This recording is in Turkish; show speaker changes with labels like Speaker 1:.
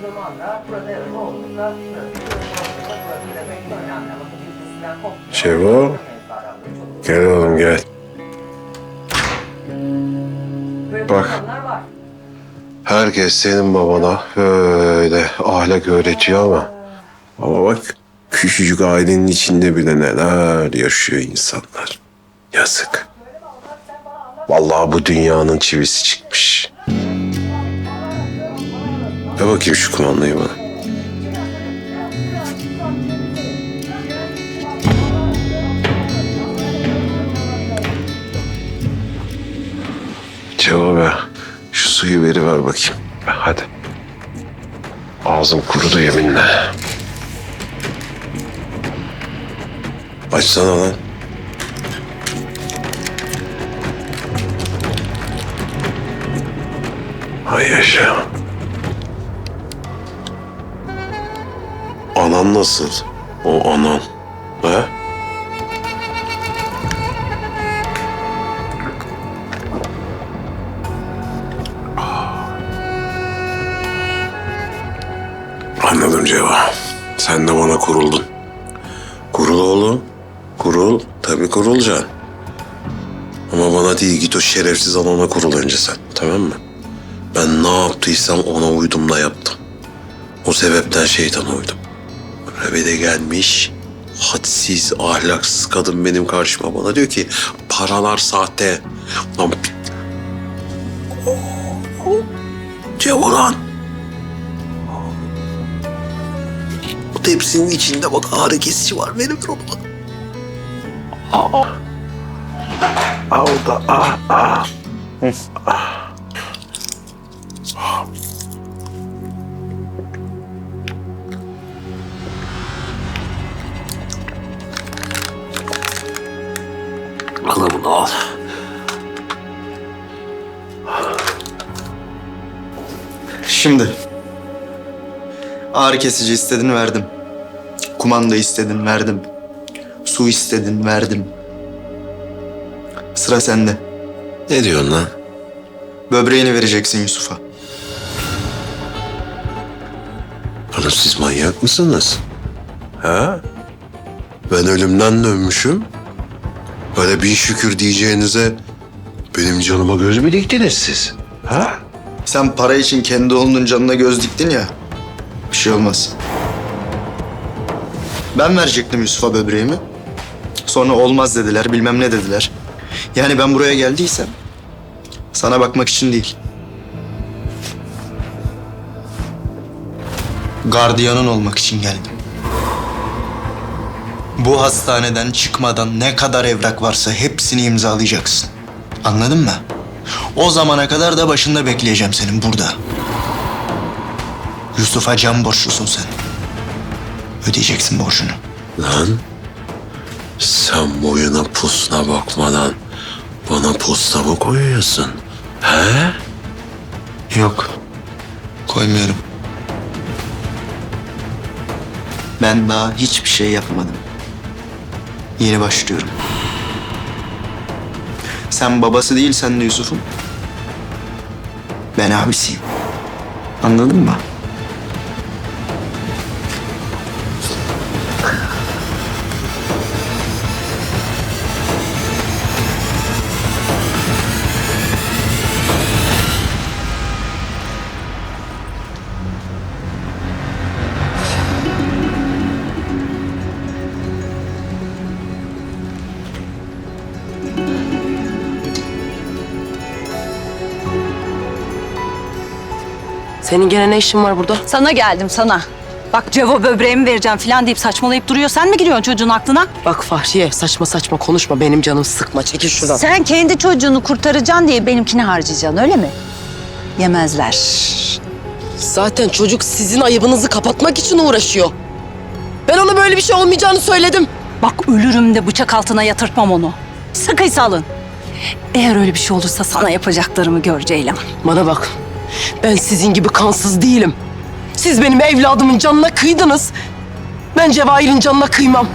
Speaker 1: zamanda burada.
Speaker 2: Şevo. Gel oğlum gel. Bak. Herkes senin babana böyle ahlak öğretiyor ama... Ama bak küçücük ailenin içinde bile neler yaşıyor insanlar. Yazık. Vallahi bu dünyanın çivisi çıkmış. Ver bakayım şu kumandayı bana. Cevap ver. Şu suyu veriver bakayım. Hadi. Ağzım kurudu yeminle. Açsana lan. Hay yaşa. Anan nasıl? O anan. He? Anladım Ceva. Sen de bana kuruldun. Kurul oğlum. Kurul. Tabii kurulacaksın. Ama bana değil git o şerefsiz alana kurul önce sen. Tamam mı? Ben ne yaptıysam ona uydum da yaptım. O sebepten şeytana uydum. Böyle bir de gelmiş hadsiz, ahlaksız kadın benim karşıma bana diyor ki paralar sahte. Lan Cevuran. Bu tepsinin içinde bak ağrı kesici var. Verin ver onu bana. Aa. Aa, o da ah ah. Al bunu al.
Speaker 3: Şimdi. Ağrı kesici istedin verdim. Kumanda istedin verdim. Su istedin verdim. Sıra sende.
Speaker 2: Ne diyorsun lan?
Speaker 3: Böbreğini vereceksin Yusuf'a.
Speaker 2: Oğlum siz manyak mısınız? Ha? Ben ölümden dönmüşüm. Böyle bir şükür diyeceğinize benim canıma göz mü diktiniz siz? Ha?
Speaker 3: Sen para için kendi oğlunun canına göz diktin ya. Bir şey olmaz. Ben verecektim Yusuf'a böbreğimi. Sonra olmaz dediler, bilmem ne dediler. Yani ben buraya geldiysem sana bakmak için değil. Gardiyanın olmak için geldim. Bu hastaneden çıkmadan ne kadar evrak varsa hepsini imzalayacaksın. Anladın mı? O zamana kadar da başında bekleyeceğim senin burada. Yusuf'a can borçlusun sen. Ödeyeceksin borcunu.
Speaker 2: Lan sen boyuna pusuna bakmadan bana posta mı koyuyorsun? He?
Speaker 3: Yok. Koymuyorum. Ben daha hiçbir şey yapmadım. Yeni başlıyorum. Sen babası değilsen de Yusuf'un. Ben abisiyim. Anladın mı?
Speaker 4: Senin gene ne işin var burada?
Speaker 5: Sana geldim sana. Bak Cevo böbreğimi vereceğim falan deyip saçmalayıp duruyor. Sen mi giriyorsun çocuğun aklına?
Speaker 4: Bak Fahriye saçma saçma konuşma benim canım sıkma çekil şuradan.
Speaker 5: Sen kendi çocuğunu kurtaracaksın diye benimkini harcayacaksın öyle mi? Yemezler.
Speaker 4: Zaten çocuk sizin ayıbınızı kapatmak için uğraşıyor. Ben ona böyle bir şey olmayacağını söyledim.
Speaker 5: Bak ölürüm de bıçak altına yatırtmam onu. Sıkıysa alın. Eğer öyle bir şey olursa sana yapacaklarımı gör Ceylan.
Speaker 4: Bana bak ben sizin gibi kansız değilim. Siz benim evladımın canına kıydınız. Ben Cevahir'in canına kıymam.